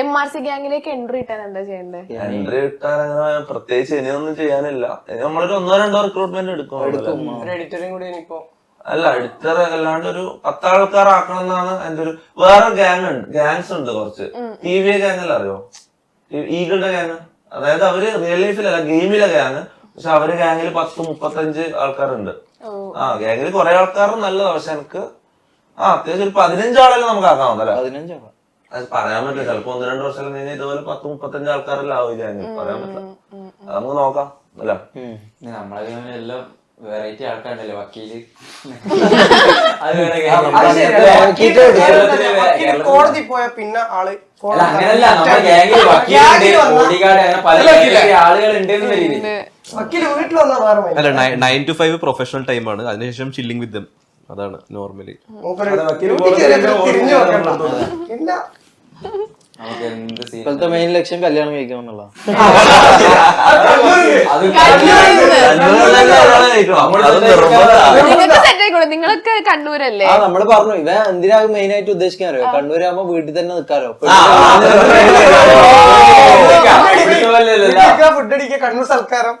M R C ഗ്യാങ്ങിലേക്ക് entry ഇട്ടാൻ എന്താ ചെയ്യേണ്ടത് എൻട്രി ഇട്ടാൽ അങ്ങനെ പ്രത്യേകിച്ച് ഇനിയൊന്നും ചെയ്യാനില്ല. നമ്മളൊരു ഒന്നോ രണ്ടോ റിക്രൂട്ട്മെന്റ് എടുക്കും. എഡിറ്ററും കൂടി ഇനിയിപ്പോ. അല്ല എഡിറ്റർ അല്ലാണ്ട് ഒരു പത്താൾക്കാർ ആക്കണം എന്നാണ് എന്റെ ഒരു വേറെ ഗ്യാങ് ഉണ്ട്. ഗ്യാങ്സ് ഉണ്ട് കുറച്ച്. ടി വി ഗ്യാങ് അല്ല അറിയോ? ഈഗിളുടെ ഗ്യാങ് അതായത് അവർ റിയൽ ലൈഫിലല്ല ഗെയിമിലെ ഗ്യാങ് പക്ഷെ അവർ ഗ്യാങ്ങിൽ പത്ത് മുപ്പത്തഞ്ച് ആൾക്കാരുണ്ട്. ആ ഗ്യാങ്ങിൽ കുറെ ആൾക്കാർ നല്ലതാണ് പക്ഷെ എനിക്ക് ആ അത്യാവശ്യം ഒരു പതിനഞ്ചാളല്ലേ നമുക്ക് ആക്കാവുന്നല്ലേ പതിനഞ്ചാണ് അത് പറയാൻ പറ്റില്ല. ചിലപ്പോ ഒന്ന് രണ്ട് വർഷം കഴിഞ്ഞാൽ ഇതുപോലെ പത്ത് മുപ്പത്തഞ്ച് ആൾക്കാരെല്ലാം ആവില്ല പറയാൻ പറ്റില്ല. അത് നമുക്ക് നോക്കാം അല്ല? നമ്മളെ എല്ലാം വെറൈറ്റി ആൾക്കാരുണ്ടല്ലോ വക്കീൽ. കോടതി പോയ പിന്നെ ആൾ അങ്ങനല്ല നമ്മുടെ ഗ്യാങ്ങിൽ വക്കീലുണ്ട് ഗ്യാങ്ങിൽ വന്നാ- ബോഡിഗാർഡ് അങ്ങനെ പല. അല്ല നയൻ ടു ഫൈവ് പ്രൊഫഷണൽ ടൈമാണ് അതിനുശേഷം ചില്ലിങ് വിത്ത് അതാണ് നോർമലി ഇപ്പോഴത്തെ മെയിൻ ലക്ഷ്യം കല്യാണം കഴിക്കണം എന്നുള്ള നിങ്ങൾക്ക് സെറ്റ് ആയിക്കോളൂ നിങ്ങളൊക്കെ കണ്ണൂരല്ലേ ആ നമ്മൾ പറഞ്ഞു ഇവ എന്തിനാ മെയിൻ ആയിട്ട് ഉദ്ദേശിക്കാൻ അറിയോ കണ്ണൂരാകുമ്പോ വീട്ടിൽ തന്നെ നിക്കാറോ ഫുഡ് അടിക്കുക കണ്ണൂർ സൽക്കാരം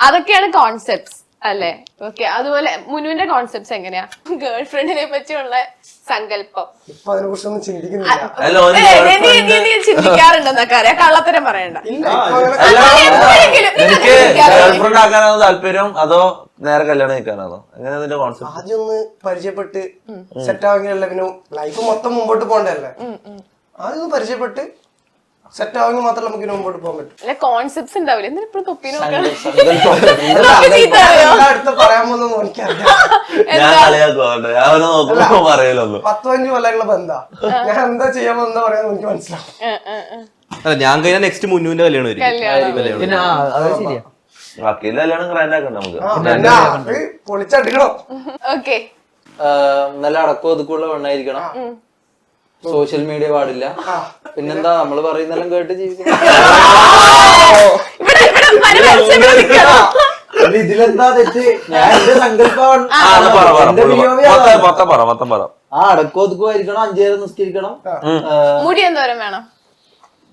അതൊക്കെയാണ് കോൺസെപ്റ്റ്സ് അല്ലേ? ഓക്കെ അതുപോലെ മുനുവിന്റെ കോൺസെപ്റ്റ്സ് എങ്ങനെയാ? ഗേൾ ഫ്രണ്ടിനെ പറ്റിയുള്ള സങ്കല്പം. ഇപ്പൊ അതിനെ കുറിച്ചൊന്നും ചിന്തിക്കുന്നില്ല അല്ല, ഒരു ഏയ്, നീ- girlfriend- നീ- നീ- നീ ചിന്തിക്കാറുണ്ടെന്നൊക്കെ അറിയാം. കള്ളത്തരം പറയണ്ട. ഇല്ല ഇപ്പൊ അങ്ങനെ- അല്ല, എപ്പോഴെങ്കിലും നിനക്ക് ചിന്തിക്കാറുണ്ടോ? ഗേൾഫ്രണ്ട് ആക്കാനാണോ താല്പര്യം? അതോ നേരെ കല്യാണം കഴിക്കാനാണോ? എങ്ങനെ അതിന്റെ കോൺസെപ്റ്റ് ആദ്യം ഒന്ന് പരിചയപ്പെട്ട് സെറ്റ് ആവുകയല്ല പിന്നെ ലൈഫ് മൊത്തം മുമ്പോട്ട് പോണ്ടല്ലേ ആദ്യം ഒന്ന് പരിചയപ്പെട്ട് സെറ്റ് ആവുമെങ്കിൽ മാത്രമേ നമുക്ക് മുമ്പോട്ട് പോകാൻ പറ്റും. കോൺസെപ്റ്റ്സ് ഉണ്ടാവില്ല? എന്തിനാ ഇപ്പോഴും തൊപ്പി? അടുത്ത് പറയാൻ പോകുന്നു എനിക്കറിയാം. കൊല്ലങ്ങളെ ബന്ധാ ഞാൻ എന്താ? ചെയ്യാൻ എന്താ പറയാന്ന് എനിക്ക് മനസ്സിലാവും. അല്ല ഞാൻ കഴിഞ്ഞാൽ നെക്സ്റ്റ് മുന്നുവിന്റെ കല്യാണം കല്യാണം കല്യാണം. ആ, അത് ശരിയാ. വക്കീലിന്റെ കല്യാണം ഗ്രാൻഡ് ആക്കണ്ട നമുക്ക്. പൊളിച്ചടിക്കണം. ഓക്കെ. നല്ല അടക്കം ഒതുക്കുള്ള പെണ്ണായിരിക്കണം. സോഷ്യൽ മീഡിയ പാടില്ല. പിന്നെന്താ നമ്മൾ പറയുന്നെല്ലാം കേട്ട് അല്ല, ഇതിലെന്താ തെറ്റ്? ഞാൻ എന്റെ. മൊത്തം- പറ മൊത്തം പറ. ആ അടക്കം ഒതുക്കുമായിരിക്കണം അഞ്ചേരം നിസ്കരിക്കണം. മുടി എന്തോരം വേണം?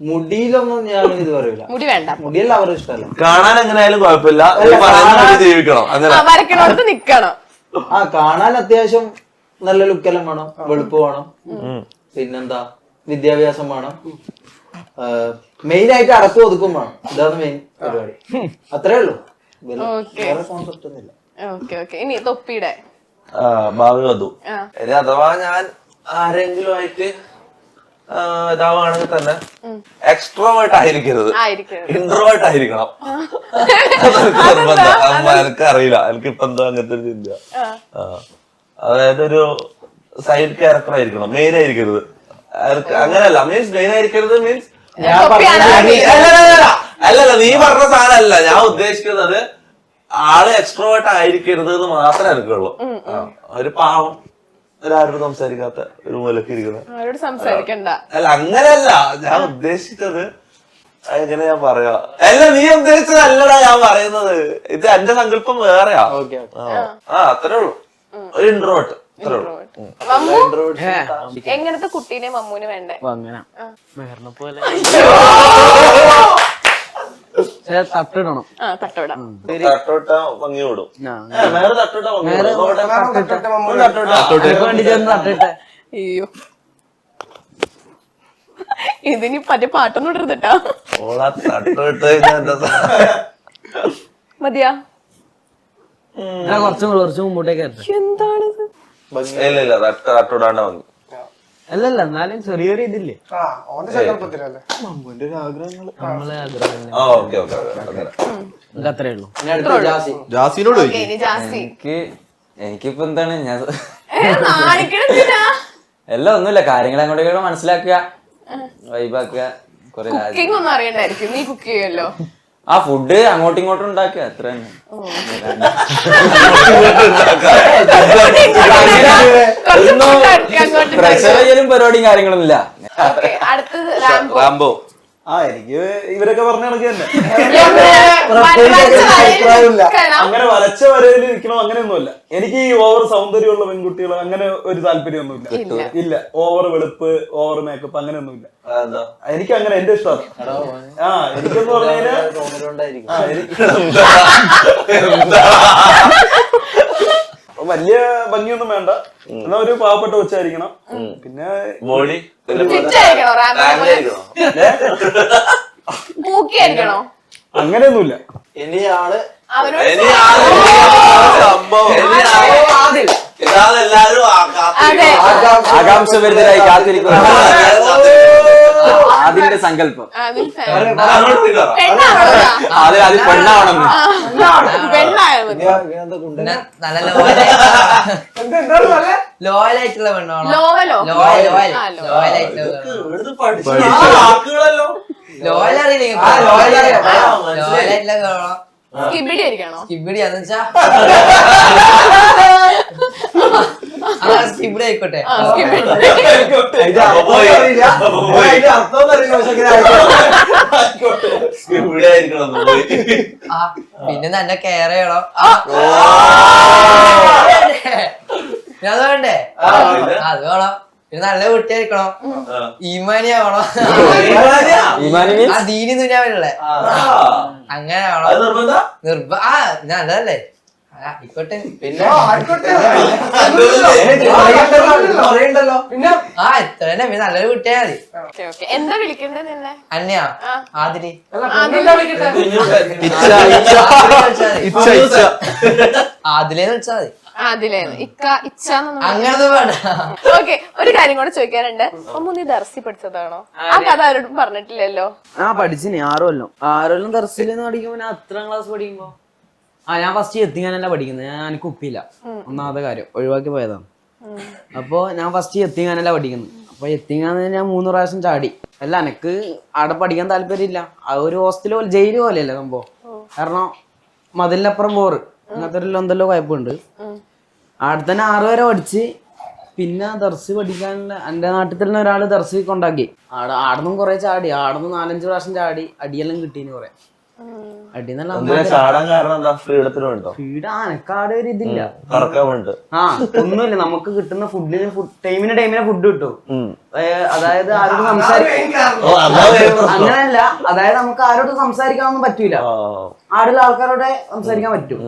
മുടിയിലൊന്നും ഞാൻ ഇത് പറയൂല. മുടി വേണ്ട. മുടിയല്ല അവരുടെ ഇഷ്ടമല്ല. കാണാൻ എങ്ങനെയായാലും കുഴപ്പമില്ല. ജീവിക്കണം വരക്കണോടത്ത് നിക്കണം. ആ കാണാൻ അത്യാവശ്യം നല്ല ലുക്കെല്ലാം വേണം വെളുപ്പ് വേണം. പിന്നെന്താ? വിദ്യാഭ്യാസം വേണം. മെയിൻ ആയിട്ട് അടക്കം ഒതുക്കും വേണം. ഇതാണ് മെയിൻ പരിപാടി. അത്രേ ഉള്ളൂ. വേറെ കോൺസെപ്റ്റ് ഒന്നുമില്ല ഓക്കെ ഓക്കെ ഇനി തൊപ്പിയുടെ. ആ, ഭാവി വധു ഇനി അഥവാ ഞാൻ ആരെങ്കിലും ആയിട്ട് ഇതാവാണെങ്കിൽ ഇതാവുകയാണെങ്കിൽ തന്നെ എക്സ്ട്രോവേർട്ട് ആയിരിക്കരുത്. ആയിരിക്കും ഇൻട്രോവേർട്ട് ആയിരിക്കണം. അതെനിക്ക് എനിക്ക് അറിയില്ല എനിക്ക് ഇപ്പൊ എന്തോ അങ്ങനത്തെ ഒരു ചിന്ത. ആ. അതായത് ഒരു സൈഡ് ക്യാരക്ടർ ആയിരിക്കണം മെയിൻ ആയിരിക്കരുത്. അങ്ങനല്ല. അങ്ങനെയല്ല മീൻസ് മെയിൻ ആയിരിക്കരുത് മീൻസ് അല്ലല്ല നീ പറഞ്ഞ സാധനമല്ല. ഞാൻ ഉദ്ദേശിക്കുന്നത് ആൾ എക്സ്ട്രോവേർട്ട് ആയിരിക്കരുത് എന്ന് മാത്രമേ എനിക്കുള്ളൂ ഒരു പാവം ഒരാരോട് സംസാരിക്കാത്ത ഒരു മൂലക്ക് ഇരിക്കുന്ന. സംസാരിക്കണ്ട. അല്ല അങ്ങനല്ല. ഞാൻ ഉദ്ദേശിച്ചത് എങ്ങനെ ഞാൻ പറയാ? അല്ല നീ ഉദ്ദേശിച്ചതല്ലടാ ഞാൻ പറയുന്നത്. ഇത് എന്റെ സങ്കല്പം വേറെയാ. ആ അത്രേ ഉള്ളൂ. ഒരു ഇൻട്രോട്ട് എങ്ങനത്തെ കുട്ടീനെ മമ്മൂന് വേണ്ടേ? അങ്ങനെ. പോലെ. തട്ടിടണം. അയ്യോ. ഇതിനി പറ്റ പാട്ടൊന്നും ഇടരുതട്ടാ മതിയാ. കുറച്ചും കുറച്ചും മുമ്പോട്ടേക്ക് വരട്ടെ. ഇല്ല അല്ലല്ല എന്നാലും ചെറിയൊരു ഇതില്ലേ? ആ ഓന്റെ സങ്കല്പത്തിലല്ലേ നമ്മളെ ആഗ്രഹം തന്നെ. ആ ഓക്കെ ഓക്കെ അങ്ങനെ. നമുക്ക് അത്രേ ഉള്ളൂ. ഇനി ജാസിനോട് ഓക്കെ ചോദിക്കും ഇനി ജാസി. എനിക്ക് എനിക്കിപ്പോ എന്താണ്? ഞാൻ എല്ലാം ഒന്നുമില്ല. കാര്യങ്ങൾ അങ്ങോട്ടേക്കോട്ട് മനസ്സിലാക്കുക വൈബാക്കുക കുറെ കുക്കിംഗ് ഒന്നും അറിയണ്ടായിരിക്കും. നീ കുക്ക് ചെയ്യുമല്ലോ. ആ ഫുഡ് അങ്ങോട്ടും ഇങ്ങോട്ടും ഉണ്ടാക്കുക അത്ര തന്നെ. പ്രഷർ ചെയ്യലും പരിപാടിയും കാര്യങ്ങളൊന്നും ഇല്ല. റാംബോ ആ എനിക്ക് ഇവരൊക്കെ പറഞ്ഞ കണക്ക് തന്നെ. അഭിപ്രായമില്ല. അങ്ങനെ വരച്ച വരയിൽ ഇരിക്കണം അങ്ങനെയൊന്നുമില്ല. എനിക്ക് ഈ ഓവർ സൗന്ദര്യമുള്ള പെൺകുട്ടികൾ അങ്ങനെ ഒരു താല്പര്യമൊന്നുമില്ല. ഇല്ല. ഓവർ വെളുപ്പ് ഓവർ മേക്കപ്പ് അങ്ങനെയൊന്നുമില്ല. എനിക്ക് അങ്ങനെ എന്റെ ഇഷ്ടമാണ്. ആ എനിക്കെന്ന് പറഞ്ഞു കഴിഞ്ഞാൽ തോന്നലുണ്ടായിരിക്കും ആ, എനിക്ക് വലിയ ഭംഗിയൊന്നും വേണ്ട. എന്നാ ഒരു പാവപ്പെട്ട കൊച്ചായിരിക്കണം. പിന്നെ ബോഡി മൂക്കിയായിരിക്കണോ അങ്ങനെയൊന്നുമില്ല. ഇനി ആൾ വരുന്നതായി ഇനി ആൾ സംഭവം ഇനി ആൾ ഇതാണ് എല്ലാരും ആ അതെ കാത്തിരിക്കുന്നത്. ആകാംക്ഷ ഭരിതരായി കാത്തിരിക്കുന്നു അതിന്റെ സങ്കല്പം. ലോയലായിട്ടുള്ള അത് നല്ല ലോയൽ ആയിട്ടുള്ള പെണ്ണാണോ? ലോയൽ ലോയൽ. ലോയൽ. ആയിട്ടുള്ള ലോയൽ. അറിയില്ല ലോയൽ ലോയൽ ആയിട്ടുള്ള ആയിരിക്കണോ? സ്കിബിടി എന്ന് വെച്ചാ ആയിക്കോട്ടെ. പിന്നെ നല്ല കെയർ ചെയ്യണം. അത് വേണ്ടേ? അത് വേണം. നല്ല കുട്ടിയായിരിക്കണോ? ഈമാനിയാവണോ? ഈമാനി ആ ദീനിന്ന് ദീനി ദുനിയാവില്ലേ ആ. അങ്ങനെ ആവണോ നിർഭ നിർബ ആ നല്ലതല്ലേ? ആ, ആയിക്കോട്ടെ. പിന്നെ? ആ, ഇത്ര തന്നെ. പിന്നെ നല്ലൊരു കുട്ടിയാ മതി. Okay okay. എന്താ വിളിക്കേണ്ടത് നിന്നെ? അന്യാ. ആതിരി. വിളിച്ചാ മതി. അതിലേന്ന് ഇക്ക ഇച്ഛ അങ്ങനത്തെ ഓക്കെ ഒരു കാര്യം കൂടെ ചോദിക്കാനുണ്ട്. അമ്മ നീ ദർസി പഠിച്ചതാണോ? ആ കഥ ആരോടും പറഞ്ഞിട്ടില്ലല്ലോ. ആ പഠിച്ചിനി. ആറുമല്ലോ ആറുമല്ലോ ദർസിലെന്ന് പഠിക്കുമ്പോ ഞാൻ എത്രാം ക്ലാസ് പഠിക്കുമ്പോ? ആ ഞാൻ ഫസ്റ്റ് എത്തിങ്ങാനല്ല പഠിക്കുന്നത് ഞാൻ എനിക്ക് ഉപ്പില്ല. ഒന്നാമത്തെ കാര്യം. ഒഴിവാക്കി പോയതാണ്. അപ്പോ ഞാൻ ഫസ്റ്റ് എത്തിങ്ങാനല്ല പഠിക്കുന്നത് അപ്പൊ എത്തിങ്ങാന്ന് ഞാൻ മൂന്ന് പ്രാവശ്യം ചാടി. അല്ല എനക്ക് അവിടെ പഠിക്കാൻ താല്പര്യമില്ല. ആ ഒരു ഹോസ്റ്റൽ പോലെ ജയിൽ പോലെയല്ലേ സംഭവം. കാരണം മതിലിനപ്പുറം പോറ്. അങ്ങനത്തെ ഒരു എന്തെല്ലോ കുഴപ്പമുണ്ട്. അവിടെ തന്നെ ആറ് വരെ പഠിച്ച്. പിന്നെ ദർസ് പഠിക്കാനുള്ള എന്റെ നാട്ടിൽ തന്നെ ഒരാൾ ദർസ് കൊണ്ടാക്കി. ആടെ ആടുന്നും കുറെ ചാടി. ആടുന്ന് നാലഞ്ച് പ്രാവശ്യം ചാടി. അടിയെല്ലാം കിട്ടീന് കുറെ. അടി ആനക്കാട് ഒരു ഇതില്ല. ആ ഒന്നുമില്ല. നമുക്ക് കിട്ടുന്ന ഫുഡിന് ടൈമിന് ടൈമിന് ഫുഡ് കിട്ടും. അതായത് ആരോട് അതാ അങ്ങനെയല്ല. അതായത് നമുക്ക് ആരോട് സംസാരിക്കാനൊന്നും പറ്റൂല. ആടുള്ള ആൾക്കാരോട് സംസാരിക്കാൻ പറ്റും.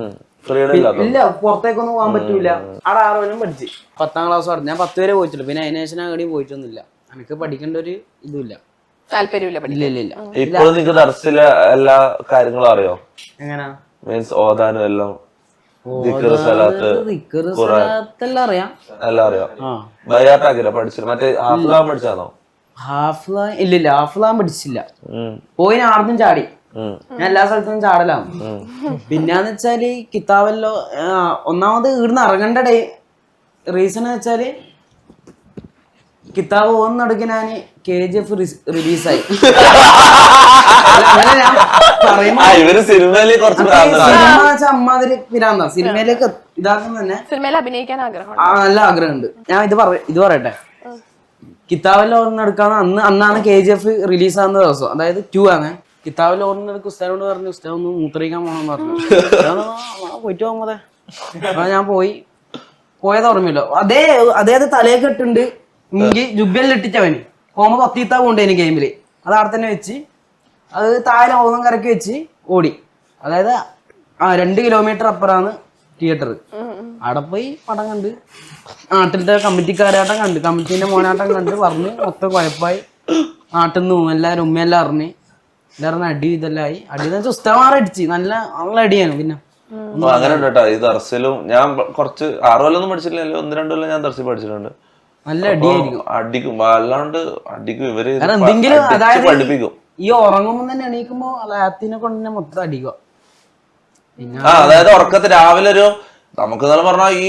ഇല്ല പുറത്തേക്കൊന്നും പോകാൻ പറ്റൂല. അവിടെ ആറ് കൊല്ലം പഠിച്ച്. പത്താം ക്ലാസ് പറഞ്ഞു ഞാൻ പത്ത് വരെ പോയിട്ടുള്ളൂ പിന്നെ അതിനുശേഷം ഞാൻ എവിടെയും പോയിട്ടൊന്നുമില്ല. എനിക്ക് പഠിക്കേണ്ട ഒരു ഇതുമില്ല. ഇപ്പോൾ നിങ്ങക്ക് ദർസിലെ എല്ലാ കാര്യങ്ങളും അറിയോ? എങ്ങനാ? മീൻസ് ഓതാനും എല്ലാം അറിയാം. എല്ലാം അറിയോ. ആ. പഠിച്ചില്ല. മറ്റേ പഠിച്ചാണോ പഠിച്ചില്ല. പോയിന് പോയി ആർന്നും ചാടി. ഞാൻ എല്ലാ സ്ഥലത്തും ചാടലാണ്. പിന്നെന്ന് വെച്ചാൽ കിതാബല്ലോ ഒന്നാമത് ഇവിടുന്ന് ഇറങ്ങേണ്ട ഡേ റീസൺ വെച്ചാൽ കിതാബ് പോകുന്നിടക്ക് ഞാൻ കെ ജി എഫ് റിലീസായി അമ്മാതിരി പിരാന്താ. സിനിമയിലേക്ക് ഇതാക്കുന്ന തന്നെ സിനിമയിൽ അഭിനയിക്കാൻ ആഗ്രഹമുണ്ട്. ആ നല്ല ആഗ്രഹമുണ്ട്. ഞാൻ ഇത് പറ ഇത് പറയട്ടെ. കിതാബിൽ ഓർന്നെടുക്കാന്ന് അന്ന് അന്നാണ് കെ ജി എഫ് റിലീസ് ആകുന്ന ദിവസം. അതായത് ടു ആണ്. കിതാബിൽ ഓർമ്മ ഉസ്താനോട് പറഞ്ഞു ഉസ്താൻ ഒന്ന് മൂത്രിക്കാൻ പോകണമെന്ന് പറഞ്ഞു. പറഞ്ഞു, "ആ, ആ, പോയിട്ട് പോകുമ്പോ അപ്പൊ ഞാൻ പോയി. പോയത് ഓർമ്മയില്ല. അതേ അതേത് തലയെ കെട്ടുണ്ട് എനിക്ക് ജുബെല്ലാം ഇട്ടിച്ചവന് ഹോമ കൊത്തിത്താ കൊണ്ടേന് ഗെയിമിൽ. അത് അവിടെ തന്നെ വെച്ച് അത് താഴെ ഓന്നും കറക്കി വെച്ച് ഓടി. അതായത് ആ രണ്ട് കിലോമീറ്റർ അപ്പുറാണ് തിയേറ്റർ അവിടെ പോയി പടം കണ്ട് നാട്ടിലത്തെ കമ്മിറ്റിക്കാരാട്ടം കണ്ട് കമ്മിറ്റീന്റെ മോനാട്ടം കണ്ട് പറഞ്ഞ് മൊത്തം കുഴപ്പമായി നാട്ടിൽ നിന്ന് എല്ലാവരും ഉമ്മയെല്ലാം അറിഞ്ഞ് എല്ലാവരും അടി ഇതെല്ലാം ആയി അടി എന്ന് വെച്ചാൽ ഉസ്താമാർ അടിച്ച്. നല്ല നല്ല അടിയാണ് പിന്നെ. അപ്പൊ അങ്ങനെ ഉണ്ട് കേട്ടോ ഈ ദർസിലും ഞാൻ കുറച്ച് ആറ് കൊല്ലൊന്നും പഠിച്ചിട്ടില്ല. ഒന്ന് രണ്ടു കൊല്ലം ഞാൻ ദർസിൽ പഠിച്ചിട്ടുണ്ട്. നല്ല അടിയായിരിക്കും. അടിക്കും. അല്ലാണ്ട് അടിക്കും. ഇവർ കാരണം എന്തെങ്കിലും അതായത് പഠിപ്പിക്കും. ഈ ഉറങ്ങുമ്പോ തന്നെ എണീക്കുമ്പോ ലാത്തിനെ കൊണ്ട് തന്നെ മൊത്തം അടിക്കുക. ആ അതായത് ഉറക്കത്ത് രാവിലെ ഒരു നമുക്ക് എന്നാലും പറഞ്ഞാൽ ഈ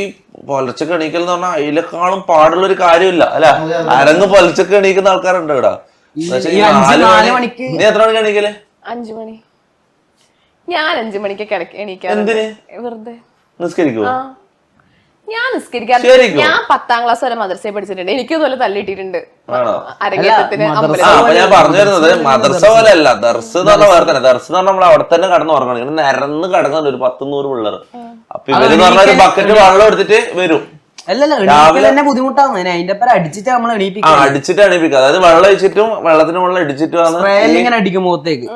പൊലച്ചക്ക് എണീക്കൽ എന്ന് പറഞ്ഞാൽ അതിലേക്കാളും പാടുള്ള ഒരു കാര്യമില്ല. അല്ല അരങ്ങ് പൊലച്ചക്ക് എണീക്കുന്ന ആൾക്കാരുണ്ട് ഇവിടെ. മണിക്ക് നീ എത്ര മണിക്ക് എണീക്കൽ? അഞ്ചു മണി. ഞാൻ അഞ്ചു മണിക്ക് കിടക്ക എണീക്കാറുണ്ട്. എന്തിന്? വെറുതെ. നിസ്കരിക്കുവോ? ആ. ഞാൻ നിസ്കരിക്കാറ് ശരിക്കും? ഞാൻ പത്താം ക്ലാസ് വരെ മദ്രസയിൽ പഠിച്ചിട്ടുണ്ട്. എനിക്ക് ഇതുപോലെ തല്ലിട്ടിട്ടുണ്ട് ആണോ? അരങ്ങേറ്റത്തിന് ആ അമ്പലത്തിൽ. അപ്പൊ ഞാൻ പറഞ്ഞു വരുന്നത് മദർസ പോലെ അല്ല ദർസ് എന്ന് പറഞ്ഞ വേറെ തന്നെ. ദർസ് എന്ന് പറഞ്ഞാൽ നമ്മൾ അവിടെ തന്നെ കടന്ന് ഉറങ്ങണം. ഇങ്ങനെ നിരന്ന് കിടക്കുന്നുണ്ട് ഒരു പത്ത് നൂറ് പിള്ളേർ അപ്പൊ ഇവർ പറഞ്ഞ ഒരു ബക്കറ്റ് വെള്ളം എടുത്തിട്ട് വരും. ബുദ്ധിമുട്ടാണ് അതിന്റെ അടിച്ചിട്ട് നമ്മൾ അടിച്ചിട്ട് എണീപ്പിക്കുക അതായത് വെള്ളം അടിച്ചിട്ടും വെള്ളത്തിന് മുകളിൽ അടിച്ചിട്ടും ഇങ്ങനെ അടിക്കും മുഖത്തേക്ക്.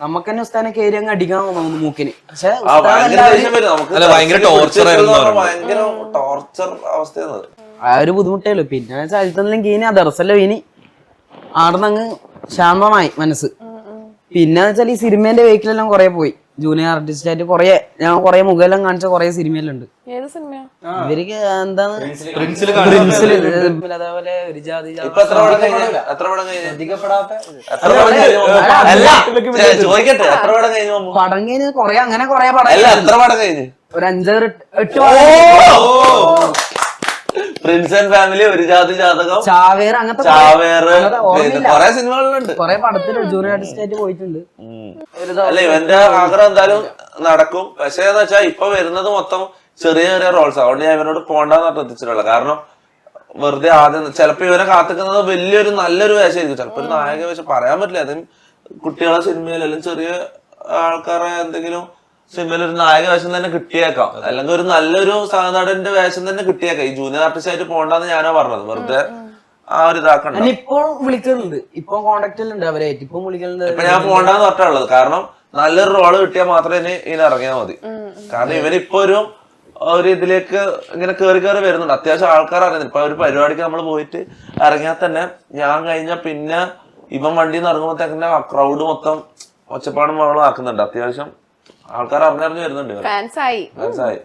നമുക്ക് തന്നെ ഉസ്താനെ കയറി അങ്ങ് അടിക്കാൻ തോന്നുന്നു മൂക്കിന്. പക്ഷെ ടോർച്ചർ അവസ്ഥയാണ്. ആ ഒരു ബുദ്ധിമുട്ടേ ഉള്ളൂ പിന്നെ ചരിത്രം കീനി ദർസല്ല ഇനി ആടുന്ന് ശാന്തമായി മനസ്സ്. പിന്നെ വെച്ചാൽ ഈ സിനിമേന്റെ വെഹിക്കിളെല്ലാം കുറെ പോയി. ജൂനിയർ ആർട്ടിസ്റ്റ് ആയിട്ട് കൊറേ ഞാൻ കൊറേ മുഖെല്ലാം കാണിച്ച കൊറേ സിനിമയിലുണ്ട്. ഏത് സിനിമയാ? ഇവർക്ക് എന്താണ് പ്രിൻസിൽ അതേപോലെ ഒരു ജാതി പടം കഴിഞ്ഞു? കൊറേ അങ്ങനെ കൊറേ പടം ഒരു അഞ്ചാറ് എട്ട് പ്രിൻസ് ആൻഡ് ഫാമിലി ഒരു ജാതി ജാതകം. ചാവേർ അങ്ങനത്തെ ഓർമ്മയില്ല. കൊറേ സിനിമകളിലുണ്ട്. കൊറേ പടത്തിൽ ജൂനിയർ ആർട്ടിസ്റ്റ് ആയിട്ട് പോയിട്ടുണ്ട്. അല്ല ഇവന്റെ ആഗ്രഹം എന്തായാലും നടക്കും. പക്ഷേ എന്ന് വെച്ചാൽ ഇപ്പൊ വരുന്നത് മൊത്തം ചെറിയ ചെറിയ റോൾസ് അതുകൊണ്ട് ഞാൻ ഇവനോട് പോണ്ടെന്ന് ശ്രദ്ധിച്ചിട്ടുള്ളത് കാരണം വെറുതെ ആദ്യം ചിലപ്പോ ഇവനെ കാത്തിക്കുന്നത് വലിയൊരു നല്ലൊരു വേഷമായിരിക്കും ചിലപ്പോ ഒരു നായക വേഷം. പറയാൻ പറ്റില്ല. അതും കുട്ടികളെ സിനിമയിൽ അല്ലെങ്കിൽ ചെറിയ ആൾക്കാരെ എന്തെങ്കിലും സിനിമയിൽ ഒരു നായക വേഷം തന്നെ കിട്ടിയേക്കാം. അല്ലെങ്കിൽ ഒരു നല്ലൊരു സഹനടന്റെ വേഷം തന്നെ കിട്ടിയേക്കാം. ഈ ജൂനിയർ ആർട്ടിസ്റ്റ് ആയിട്ട് പോണ്ടെന്ന് ഞാനാ പറഞ്ഞത്. വെറുതെ ആ ഒരു ഇതാക്കണ്ട? ഇപ്പൊ വിളിക്കുന്നുണ്ട് ഇപ്പൊ കോണ്ടാക്റ്റിലുണ്ട് അവരായിട്ട്. ഇപ്പൊ വിളിക്കുന്നുണ്ട് ഇപ്പൊ ഞാൻ പോണ്ടെന്ന് പറഞ്ഞുള്ളത് കാരണം നല്ലൊരു റോൾ കിട്ടിയാൽ മാത്രമേ ഇനി ഇതിന് ഇറങ്ങിയാൽ മതി. കാരണം ഇവരിപ്പോ ഒരു ഒരു ഇതിലേക്ക് ഇങ്ങനെ കയറി കയറി വരുന്നുണ്ട്. അത്യാവശ്യം ആൾക്കാർ അറിയുന്നുണ്ട് ഇപ്പൊ ഒരു പരിപാടിക്ക് നമ്മൾ പോയിട്ട് ഇറങ്ങിയാൽ തന്നെ ഞാൻ കഴിഞ്ഞ പിന്നെ ഇവൻ വണ്ടിയിൽ നിന്ന് ഇറങ്ങുമ്പോഴത്തേക്കിന്റെ ക്രൗഡ് മൊത്തം ഒച്ചപ്പാടും മകളും ആക്കുന്നുണ്ട്. അത്യാവശ്യം ആൾക്കാർ അറിഞ്ഞറിഞ്ഞ് വരുന്നുണ്ട് ഫാൻസ് ആയി. മനസ്സിലായി